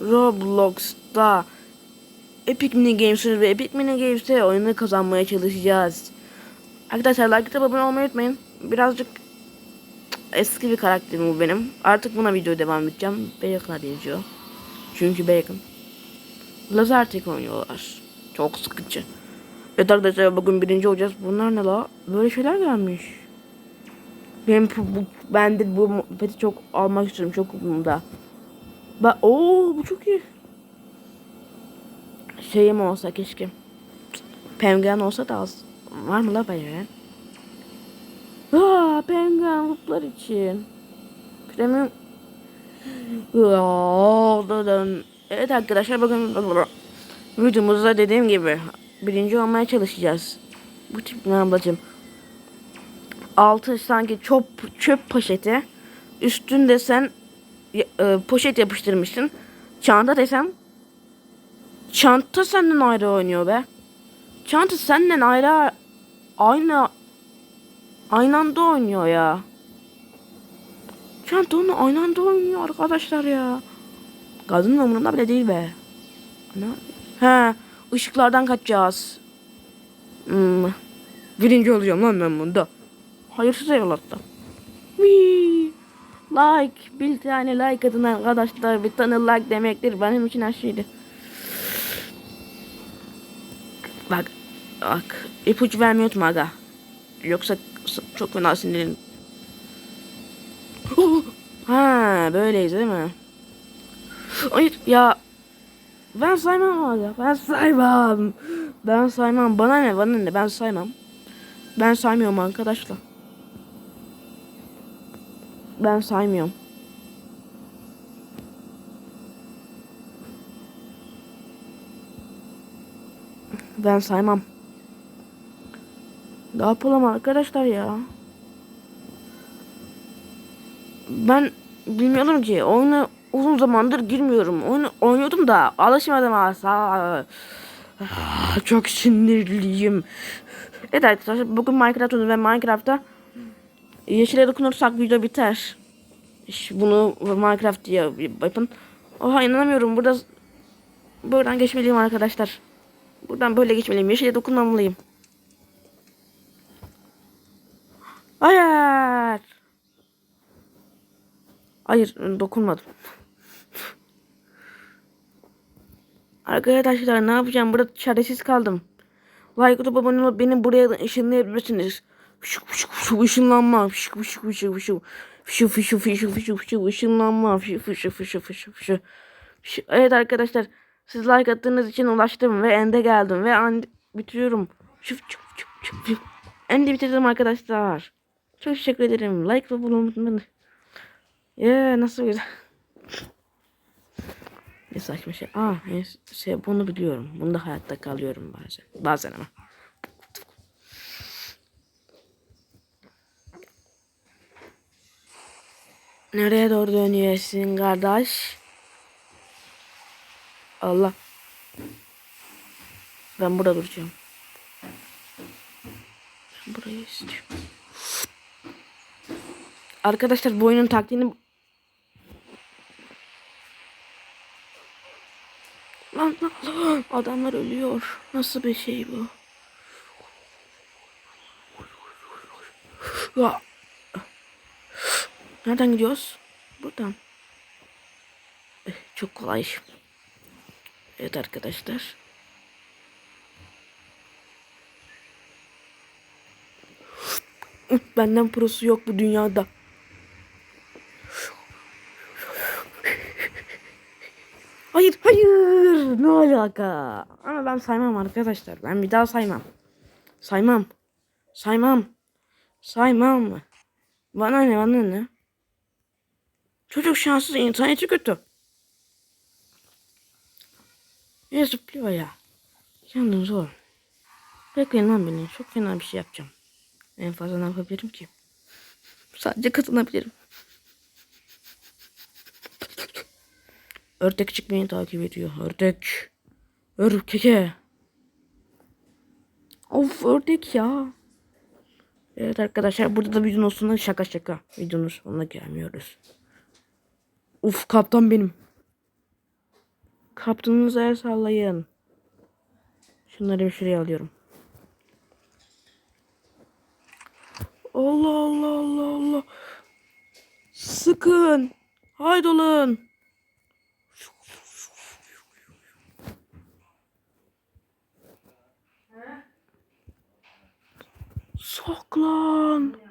Roblox'ta Epic Mini Games'ı ve Epic Mini Games'te oyunu kazanmaya çalışacağız. Arkadaşlar like abone olmayı unutmayın. Birazcık eski bir karakterim bu benim. Artık buna video devam edeceğim. Bacon'a benziyor. Çünkü Bacon. Lazer tek oynuyorlar. Çok sıkıcı. Evet arkadaşlar bugün birinci olacağız. Bunlar ne la? Böyle şeyler gelmiş. Benim bu ben de bu peti çok almak istiyorum. Çok umurumda. Ba Oo bu çok iyi. Şeyim olsa keşke. Penguen olsa da az. Var mı la penguen? Aa, penguen lootlar için. Premium. Evet arkadaşlar bakın videomuzda dediğim gibi birinci olmaya çalışacağız. Bu tip ne ablacım? Altı sanki çöp çöp poşeti. Üstünde sen e, poşet yapıştırmışsın. Çanta desem çanta senden ayrı oynuyor be. Çanta senden ayrı aynı aynı anda oynuyor ya. Çanta onu aynı anda oynuyor arkadaşlar ya. Kadının umurunda bile değil be. Ne? He, ışıklardan kaçacağız. Hmm. Birinci olacağım lan ben bunda. Hayırsız evlatta. Wii. Like. Bir tane like atın arkadaşlar. Bir tane like demektir. Benim için her şeydi. Bak. Bak. İpucu vermiyor unutma aga. Yoksa çok fena sinirlerim. Ha böyleyiz değil mi? Hayır ya. Ben saymam aga. Ben saymam. Ben saymam. Bana ne bana ne ben saymam. Ben saymıyorum arkadaşlar. Ben saymıyorum. Ben saymam. Ne yapalım arkadaşlar ya? Ben bilmiyorum ki oyunu uzun zamandır girmiyorum. Oyunu oynuyordum da alışmadım asa. Çok sinirliyim. Evet arkadaşlar bugün Minecraft ve Minecraft'ta yeşile dokunursak video biter. Bunu Minecraft diye yapın. Oha inanamıyorum burada buradan geçmeliyim arkadaşlar. Buradan böyle geçmeliyim. Yeşile dokunmamalıyım. Hayır. Hayır dokunmadım. Arkadaşlar ne yapacağım? Burada çaresiz kaldım. Like atıp abone olup beni buraya ışınlayabilirsiniz. Fışık fışık fışık ışınlanma. Fışık fışık fışık fışık. Fışık fışık fışık fışık fışık ışınlanma. Fışık fışık fışık fışık fışık. Evet arkadaşlar. Siz like attığınız için ulaştım ve ende geldim ve and bitiriyorum. Şıf şıf şıf şıf şıf. Ende bitirdim arkadaşlar. Çok teşekkür ederim. Like ve olmayı Yeah, nasıl güzel. Ne saçma şey. Aa, şey, bunu biliyorum. Bunda hayatta kalıyorum bazen. Bazen ama. Nereye doğru dönüyorsun kardeş? Allah. Ben burada duracağım. Ben burayı istiyorum. Arkadaşlar bu oyunun taktiğini Lan, lan adamlar ölüyor. Nasıl bir şey bu? Ya. Nereden gidiyoruz? Buradan. Eh, Çok kolay. Evet arkadaşlar. Benden prosu yok bu dünyada. Hayır hayır ne alaka? Ama ben saymam arkadaşlar. Ben bir daha saymam. Saymam. Saymam. Saymam. Bana ne bana ne? Çocuk şanssız interneti kötü. Ne zıplıyor ya? Yandım zor. Bekleyin lan beni. Çok fena bir şey yapacağım. En fazla ne yapabilirim ki? Sadece katılabilirim. Ördekçik beni takip ediyor. Ördek. Örkeke. Of ördek ya. Evet arkadaşlar burada da videonun sonunda şaka şaka. Videonun sonuna gelmiyoruz. Uf kaptan benim. Kaptanınıza el sallayın. Şunları bir şuraya alıyorum. Allah Allah Allah Allah. Sıkın. Haydolun. Saklan.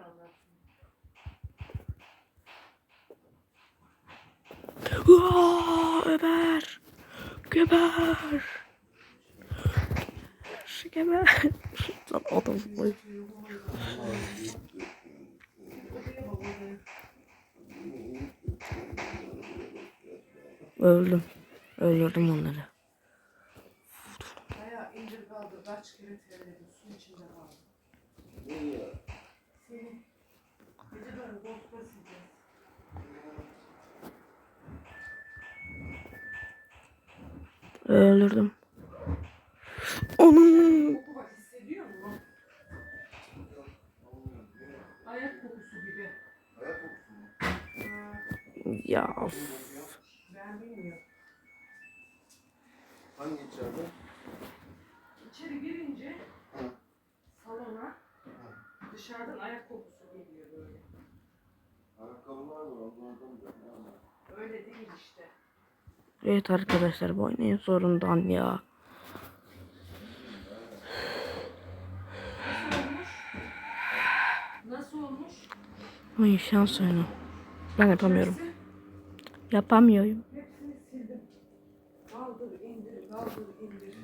Aa, Ömer. Geber. Geber. Lan adam. Öldüm. Öldürdüm onları. Öldürdüm. Onun. Koku bak hissediyor musun? Ayak kokusu gibi. Ya. of. Ben bilmiyorum. Hangi içeride? İçeri girince salona dışarıdan ayak kokusu geliyor böyle. Ayakkabılar var onlardan da. Öyle değil işte. Evet arkadaşlar bu oynayın zorundan ya. Nasıl olmuş? Ay şans oyunu. Ben yapamıyorum. Yapamıyorum. Hepsini sildim. Kaldır, indir, kaldır, indir.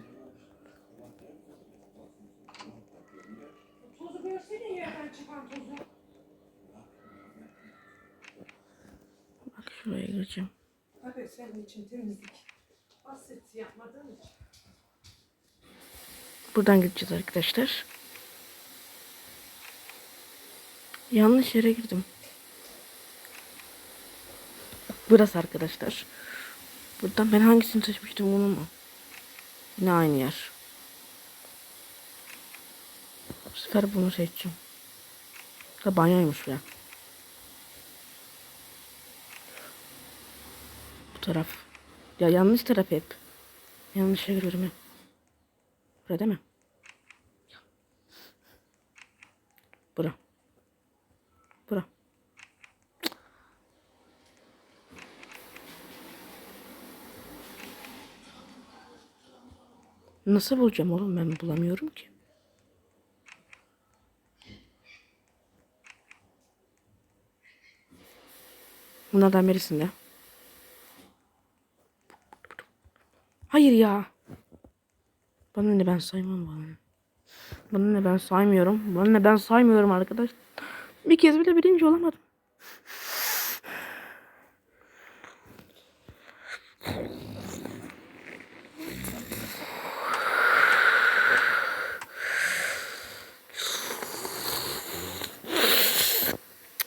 Tozu görsene yerden çıkan tozu. Bak şuraya gireceğim. Tabii senin için temizlik. Basit yapmadığın için. Buradan gideceğiz arkadaşlar. Yanlış yere girdim. Burası arkadaşlar. Buradan ben hangisini seçmiştim bunu mu? Yine aynı yer. Bu sefer bunu seçeceğim. Da banyoymuş be. Bu taraf. Ya yanlış taraf hep. Yanlış yere giriyorum hep. Buraya değil mi? Bura. Bura. Nasıl bulacağım oğlum ben bulamıyorum ki. Bunlardan birisinde. Hayır ya. Bana ne ben saymam bana. Bana ne ben saymıyorum. Bana ne ben saymıyorum arkadaş. Bir kez bile birinci olamadım.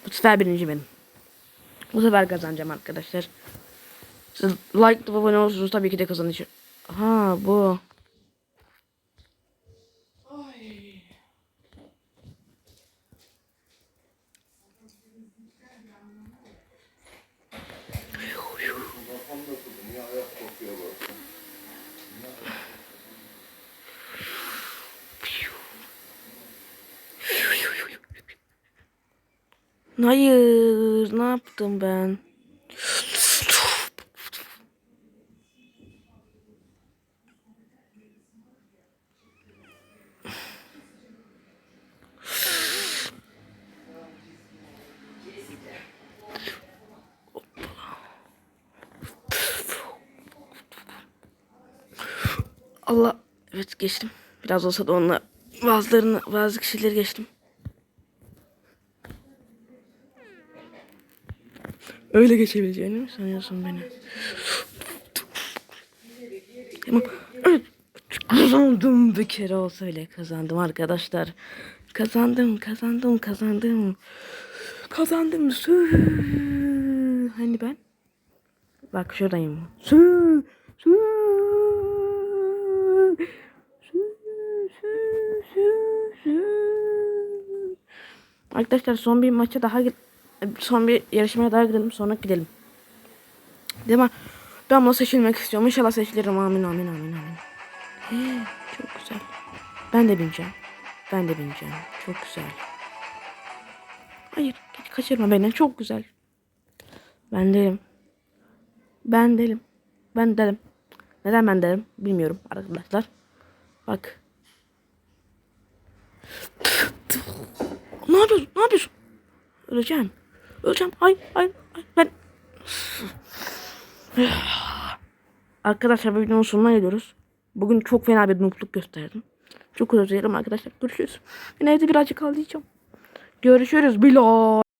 Bu sefer birinci benim. Bu sefer kazanacağım arkadaşlar. Siz like abone olursunuz tabii ki de kazanacağım. Ha bu. Ay. Hayır, ne yaptım ben? Allah, evet geçtim. Biraz olsa da onunla bazılarını, bazı kişileri geçtim. Öyle geçebileceğini mi sanıyorsun beni? Tamam. Kazandım bir kere olsa bile kazandım arkadaşlar. Kazandım, kazandım, kazandım. Kazandım. Sü. Hani ben? Bak şuradayım. Sü. Sü. Sü. Sü. Sü. Arkadaşlar son bir maça daha son bir yarışmaya daha gidelim sonra gidelim. Değil mi? Ben bunu seçilmek istiyorum. İnşallah seçilirim. Amin amin amin amin. Hey, çok güzel. Ben de bineceğim. Ben de bineceğim. Çok güzel. Hayır. Kaçırma beni. Çok güzel. Ben derim. Ben derim. Ben derim. Neden ben derim bilmiyorum arkadaşlar. Bak. ne yapıyorsun? Ne yapıyorsun? Öleceğim. Öleceğim. Hayır, hayır, hayır. Ben... arkadaşlar videonun sonuna geliyoruz. Bugün çok fena bir noobluk gösterdim. Çok özür dilerim arkadaşlar. Görüşürüz. Ben evde birazcık ağlayacağım. Görüşürüz. Bilal.